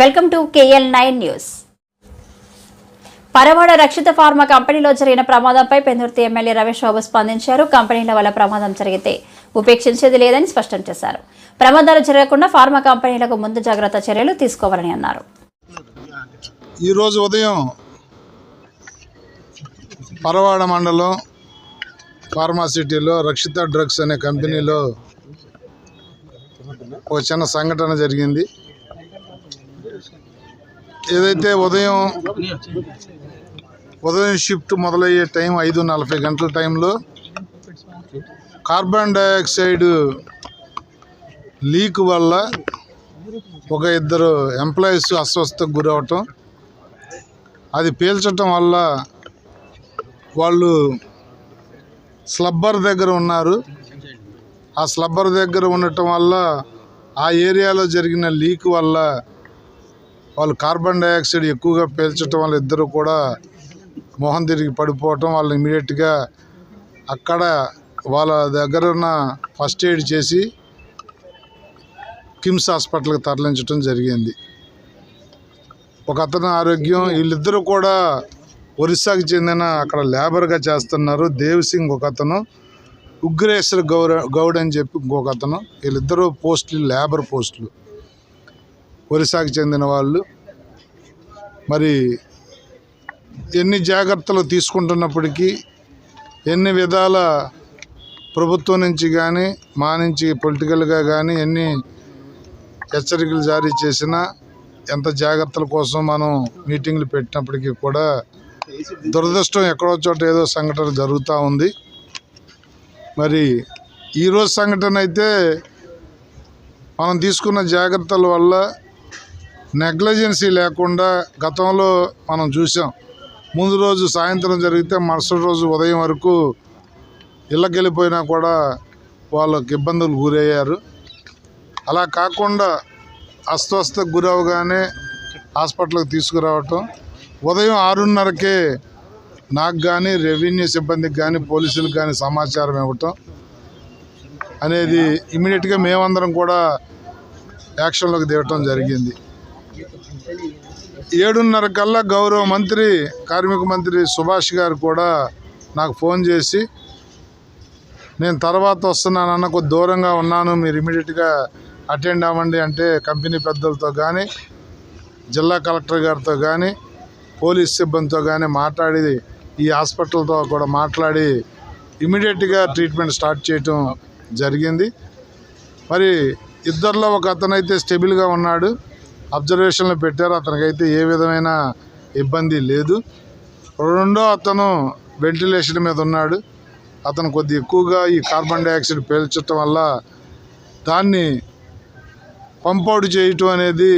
Welcome to KL nine news. Paravada Rakshita pharma కంపెనీలో జరిగిన ప్రమాదంపై పెందుర్తి ఎమ్మెల్యే రమేష్ బాబు స్పందించారు. కంపెనీల వల్ల ప్రమాదం జరిగితే ఉపేక్షించేది లేదని స్పష్టం చేశారు. ప్రమాదాలు జరగకుండా ఫార్మా కంపెనీలకు ముందు జాగ్రత్త చర్యలు తీసుకోవాలని అన్నారు. ఈరోజు ఉదయం పరవాడ మండలం ఫార్మాసిటీలో రక్షిత డ్రగ్స్ అనే కంపెనీలో ఒక చిన్న సంఘటన జరిగింది. ఏదైతే ఉదయం ఉదయం షిఫ్ట్ మొదలయ్యే టైం ఐదు నలభై గంటల టైంలో కార్బన్ డైఆక్సైడ్ లీక్ వల్ల ఒక ఇద్దరు ఎంప్లాయీస్ అస్వస్థకు గురవటం అది పీల్చటం వల్ల వాళ్ళు స్లబ్బర్ దగ్గర ఉన్నారు. ఆ స్లబ్బర్ దగ్గర ఉండటం వల్ల ఆ ఏరియాలో జరిగిన లీక్ వల్ల వాళ్ళు కార్బన్ డైఆక్సైడ్ ఎక్కువగా పీల్చడం వల్ల ఇద్దరు కూడా మొహం తిరిగి పడిపోవటం వాళ్ళు ఇమీడియట్గా అక్కడ వాళ్ళ దగ్గర ఉన్న ఫస్ట్ ఎయిడ్ చేసి కిమ్స్ హాస్పిటల్కి తరలించడం జరిగింది. ఒక అతను ఆరోగ్యం వీళ్ళిద్దరూ కూడా ఒరిస్సాకు చెందిన అక్కడ లేబర్గా చేస్తున్నారు. దేవ్ సింగ్ ఒక అతను ఉగ్రేశ్వర్ గౌర గౌడ్ అని చెప్పి ఇంకొక అతను వీళ్ళిద్దరూ పోస్టులు లేబర్ పోస్టులు. ఒరిస్సాకు చెందిన వాళ్ళు. మరి ఎన్ని జాగ్రత్తలు తీసుకుంటున్నప్పటికీ ఎన్ని విధాల ప్రభుత్వం నుంచి కానీ మా నుంచి పొలిటికల్గా కానీ ఎన్ని హెచ్చరికలు జారీ చేసినా ఎంత జాగ్రత్తల కోసం మనం మీటింగ్లు పెట్టినప్పటికీ కూడా దురదృష్టం ఎక్కడో చోట ఏదో సంఘటన జరుగుతూ ఉంది. మరి ఈరోజు సంఘటన అయితే మనం తీసుకున్న జాగ్రత్తల వల్ల నెగ్లజెన్సీ లేకుండా గతంలో మనం చూసాం. ముందు రోజు సాయంత్రం జరిగితే మరుసటి రోజు ఉదయం వరకు ఇళ్ళకెళ్ళిపోయినా కూడా వాళ్ళకి ఇబ్బందులు గురయ్యారు. అలా కాకుండా అస్వస్థకు గురవగానే హాస్పిటల్కి తీసుకురావటం. ఉదయం ఆరున్నరకే నాకు కానీ రెవెన్యూ సిబ్బందికి కానీ పోలీసులకు కానీ సమాచారం ఇవ్వటం అనేది ఇమీడియట్గా మేమందరం కూడా యాక్షన్లోకి దిగటం జరిగింది. ఏడున్నర కల్లా గౌరవ మంత్రి కార్మిక మంత్రి సుభాష్ గారు కూడా నాకు ఫోన్ చేసి నేను తర్వాత వస్తున్నాను అన్న కొద్ది దూరంగా ఉన్నాను మీరు ఇమీడియట్గా అటెండ్ అవ్వండి అంటే కంపెనీ పెద్దలతో కానీ జిల్లా కలెక్టర్ గారితో కానీ పోలీస్ సిబ్బందితో కానీ మాట్లాడి ఈ హాస్పిటల్తో కూడా మాట్లాడి ఇమీడియట్గా ట్రీట్మెంట్ స్టార్ట్ చేయటం జరిగింది. మరి ఇద్దరిలో ఒక అతనైతే స్టెబిల్గా ఉన్నాడు. అబ్జర్వేషన్లో పెట్టారు. అతనికైతే ఏ విధమైన ఇబ్బంది లేదు. రెండో అతను వెంటిలేషన్ మీద ఉన్నాడు. అతను కొద్ది ఎక్కువగా ఈ కార్బన్ డైఆక్సైడ్ పీల్చడం వల్ల దాన్ని పంపౌట్ చేయటం అనేది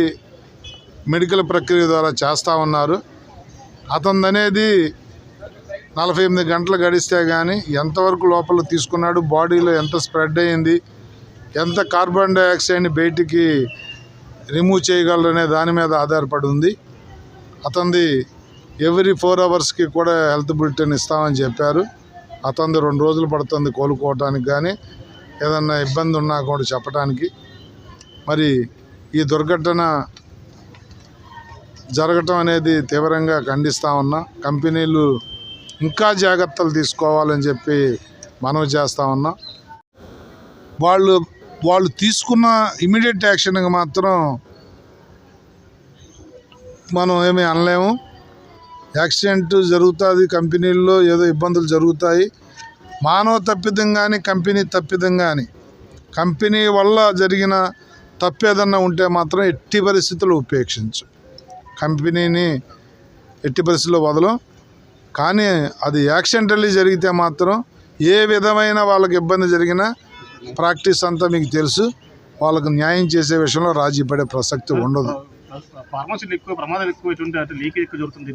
మెడికల్ ప్రక్రియ ద్వారా చేస్తూ ఉన్నారు. అతను అనేది నలభై ఎనిమిది గంటలు గడిస్తే కానీ ఎంతవరకు లోపల తీసుకున్నాడు బాడీలో ఎంత స్ప్రెడ్ అయ్యింది ఎంత కార్బన్ డైఆక్సైడ్ని బయటికి రిమూవ్ చేయగలరనే దాని మీద ఆధారపడి ఉంది. అతనిది ఎవ్రీ ఫోర్ అవర్స్కి కూడా హెల్త్ బులెటిన్ ఇస్తామని చెప్పారు. అతనిది రెండు రోజులు పడుతుంది కోలుకోవటానికి కానీ ఏదన్నా ఇబ్బంది ఉన్నా కూడా చెప్పడానికి మరి ఈ దుర్ఘటన జరగటం అనేది తీవ్రంగా ఖండిస్తూ ఉన్నా కంపెనీలు ఇంకా జాగ్రత్తలు తీసుకోవాలని చెప్పి మనవి చేస్తూ ఉన్నా. వాళ్ళు వాళ్ళు తీసుకున్న ఇమీడియట్ యాక్షన్గా మాత్రం మనం ఏమీ అనలేము. యాక్సిడెంట్ జరుగుతుంది కంపెనీల్లో ఏదో ఇబ్బందులు జరుగుతాయి. మానవ తప్పిదం కానీ కంపెనీ తప్పిదం కానీ కంపెనీ వల్ల జరిగిన తప్పేదన్నా ఉంటే మాత్రం ఎట్టి పరిస్థితులు ఉపేక్షించు. కంపెనీని ఎట్టి పరిస్థితుల్లో వదలం. కానీ అది యాక్సిడెంటల్లీ జరిగితే మాత్రం ఏ విధమైన వాళ్ళకి ఇబ్బంది జరిగినా ప్రాక్టీస్ అంతా మీకు తెలుసు. వాళ్ళకు న్యాయం చేసే విషయంలో రాజీ పడే ప్రసక్తి ఉండదు. ఫార్మసీలు ఎక్కువ ప్రమాదం ఎక్కువ ఎటువంటి అంటే లీకేజ్ ఎక్కువ జరుగుతుంది.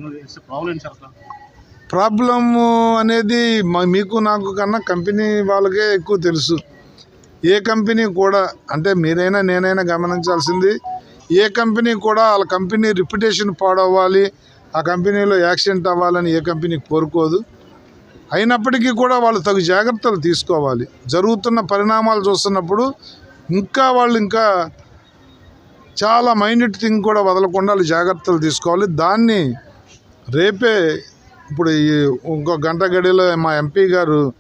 ప్రాబ్లం సార్ ప్రాబ్లమ్ అనేది మీకు నాకు కన్నా కంపెనీ వాళ్ళకే ఎక్కువ తెలుసు. ఏ కంపెనీ కూడా అంటే మీరైనా నేనైనా గమనించాల్సింది ఏ కంపెనీ కూడా వాళ్ళ కంపెనీ రిప్యుటేషన్ పాడవ్వాలి ఆ కంపెనీలో యాక్సిడెంట్ అవ్వాలని ఏ కంపెనీ కోరుకోదు. అయినప్పటికీ కూడా వాళ్ళు తగు జాగ్రత్తలు తీసుకోవాలి. జరుగుతున్న పరిణామాలు చూస్తున్నప్పుడు ఇంకా వాళ్ళు ఇంకా చాలా మైన్యూట్ థింగ్ కూడా వదలకుండా జాగ్రత్తలు తీసుకోవాలి. దాన్ని రేపే ఇప్పుడు ఈ ఇంకో గంట గడిలో మా ఎంపీ గారు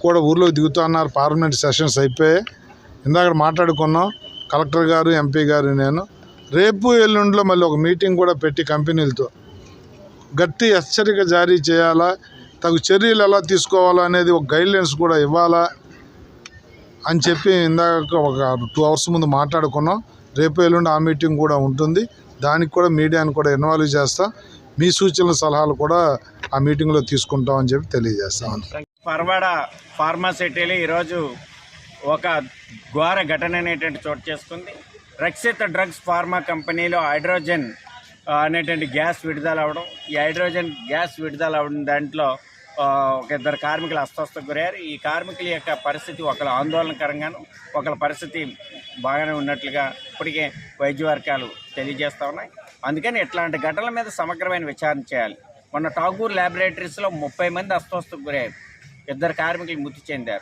కూడా ఊర్లో దిగుతున్నారు పార్లమెంట్ సెషన్స్ అయిపోయాయి. ఇందాక మాట్లాడుకున్నాం. కలెక్టర్ గారు ఎంపీ గారు నేను. రేపు ఎల్లుండిలో మళ్ళీ ఒక మీటింగ్ కూడా పెట్టి కంపెనీలతో గట్టి హెచ్చరిక జారీ చేయాలా? తగు చర్యలు ఎలా తీసుకోవాలా అనేది ఒక గైడ్లైన్స్ కూడా ఇవ్వాలా అని చెప్పి ఇందాక ఒక టూ అవర్స్ ముందు మాట్లాడుకున్నాం. రేపు ఎల్లుండి ఆ మీటింగ్ కూడా ఉంటుంది. దానికి కూడా మీడియాని కూడా ఇన్వాల్వ్ చేస్తా. మీ సూచనల సలహాలు కూడా ఆ మీటింగ్లో తీసుకుంటామని చెప్పి తెలియజేస్తాం పర్వాడ ఫార్మాసిటీలో ఈరోజు ఒక ఘోర ఘటన అనేటువంటి చోటు చేసుకుంది. రక్షిత డ్రగ్స్ ఫార్మా కంపెనీలో హైడ్రోజన్ అనేటువంటి గ్యాస్ విడుదల అవడం. ఈ హైడ్రోజన్ గ్యాస్ విడుదల అవడం దాంట్లో ఒక ఇద్దరు కార్మికులు అస్వస్థకు గురయ్యారు. ఈ కార్మికుల యొక్క పరిస్థితి ఒకరు ఆందోళనకరంగాను ఒకళ్ళ పరిస్థితి బాగానే ఉన్నట్లుగా ఇప్పటికే వైద్య వర్గాలు తెలియజేస్తూ ఉన్నాయి. అందుకని ఇట్లాంటి ఘటనల మీద సమగ్రమైన విచారణ చేయాలి. మొన్న ఠాగూర్ ల్యాబొరేటరీస్లో ముప్పై మంది అస్వస్థకు గురయ్యారు. ఇద్దరు కార్మికులు మృతి చెందారు.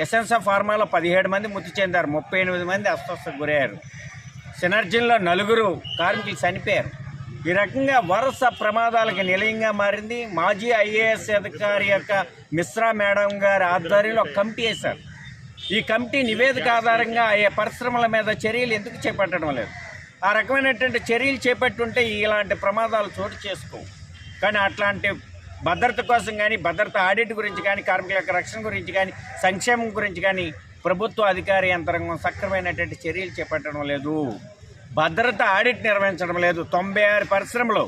ఎసెన్స్ ఫార్మాలో పదిహేడు మంది మృతి చెందారు. ముప్పై ఎనిమిది మంది అస్వస్థకు గురయ్యారు. సినర్జన్లో నలుగురు కార్మికులు చనిపోయారు. ఈ రకంగా వరుస ప్రమాదాలకు నిలయంగా మారింది. మాజీ ఐఏఎస్ అధికారి యొక్క మిశ్రా మేడం గారి ఆధ్వర్యంలో కమిటీ వేశారు. ఈ కమిటీ నివేదిక ఆధారంగా ఆయా పరిశ్రమల మీద చర్యలు ఎందుకు చేపట్టడం లేదు? ఆ రకమైనటువంటి చర్యలు చేపట్టుంటే ఇలాంటి ప్రమాదాలు చోటు చేసుకోవు. కానీ అట్లాంటి భద్రత కోసం కానీ భద్రత ఆడిట్ గురించి కానీ కార్మికుల యొక్క రక్షణ గురించి కానీ సంక్షేమం గురించి కానీ ప్రభుత్వ అధికారి యంత్రాంగం సక్రమైనటువంటి చర్యలు చేపట్టడం లేదు. భద్రత ఆడిట్ నిర్వహించడం లేదు. తొంభై ఆరు పరిశ్రమలు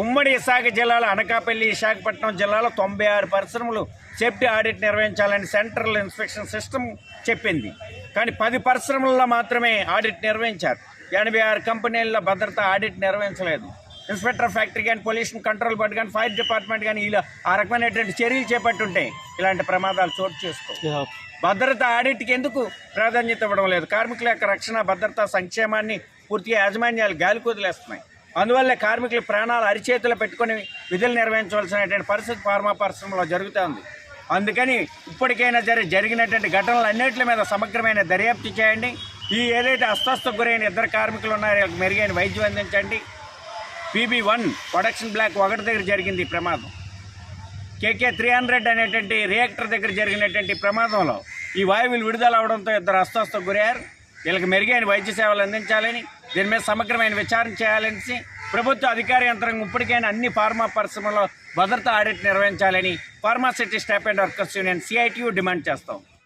ఉమ్మడి విశాఖ జిల్లాలో అనకాపల్లి విశాఖపట్నం జిల్లాలో తొంభై ఆరు పరిశ్రమలు సేఫ్టీ ఆడిట్ నిర్వహించాలని సెంట్రల్ ఇన్స్పెక్షన్ సిస్టమ్ చెప్పింది. కానీ పది పరిశ్రమల్లో మాత్రమే ఆడిట్ నిర్వహించారు. ఎనభై ఆరు కంపెనీల్లో భద్రత ఆడిట్ నిర్వహించలేదు. ఇన్స్పెక్టర్ ఫ్యాక్టరీ కానీ పొల్యూషన్ కంట్రోల్ బోర్డు కానీ ఫైర్ డిపార్ట్మెంట్ కానీ ఇలా ఆ రకమైనటువంటి చర్యలు చేపట్టుంటే ఇలాంటి ప్రమాదాలు చోటు చేసుకో భద్రత ఆడిట్కి ఎందుకు ప్రాధాన్యత ఇవ్వడం లేదు? కార్మికుల యొక్క రక్షణ భద్రత సంక్షేమాన్ని పూర్తిగా యాజమాన్యాలు గాలి కుదిలేస్తున్నాయి. అందువల్ల కార్మికుల ప్రాణాలు అరిచేతులు పెట్టుకొని విధులు నిర్వహించవలసినటువంటి పరిస్థితి ఫార్మా పరిశ్రమలో జరుగుతోంది. అందుకని ఇప్పటికైనా జరి జరిగినటువంటి ఘటనలు అన్నింటి మీద సమగ్రమైన దర్యాప్తు చేయండి. ఈ ఏదైతే అస్వస్థకు గురైన ఇద్దరు కార్మికులు ఉన్నారో వాళ్ళకి మెరుగైన వైద్యం అందించండి. పీబీ వన్ ప్రొడక్షన్ బ్లాక్ ఒకటి దగ్గర జరిగింది ఈ ప్రమాదం. కేకే త్రీ హండ్రెడ్ అనేటువంటి రియాక్టర్ దగ్గర జరిగినటువంటి ప్రమాదంలో ఈ వాయువులు విడుదల అవడంతో ఇద్దరు అస్వస్థకు గురయ్యారు. వీళ్ళకి మెరుగైన వైద్య సేవలు అందించాలని దీని మీద సమగ్రమైన విచారణ చేయాలని ప్రభుత్వ అధికార యంత్రాంగం ఇప్పటికైనా అన్ని ఫార్మా పరిశ్రమలో భద్రతా ఆడిట్ నిర్వహించాలని pharma city staff and workers union CITU demand చేస్తాం.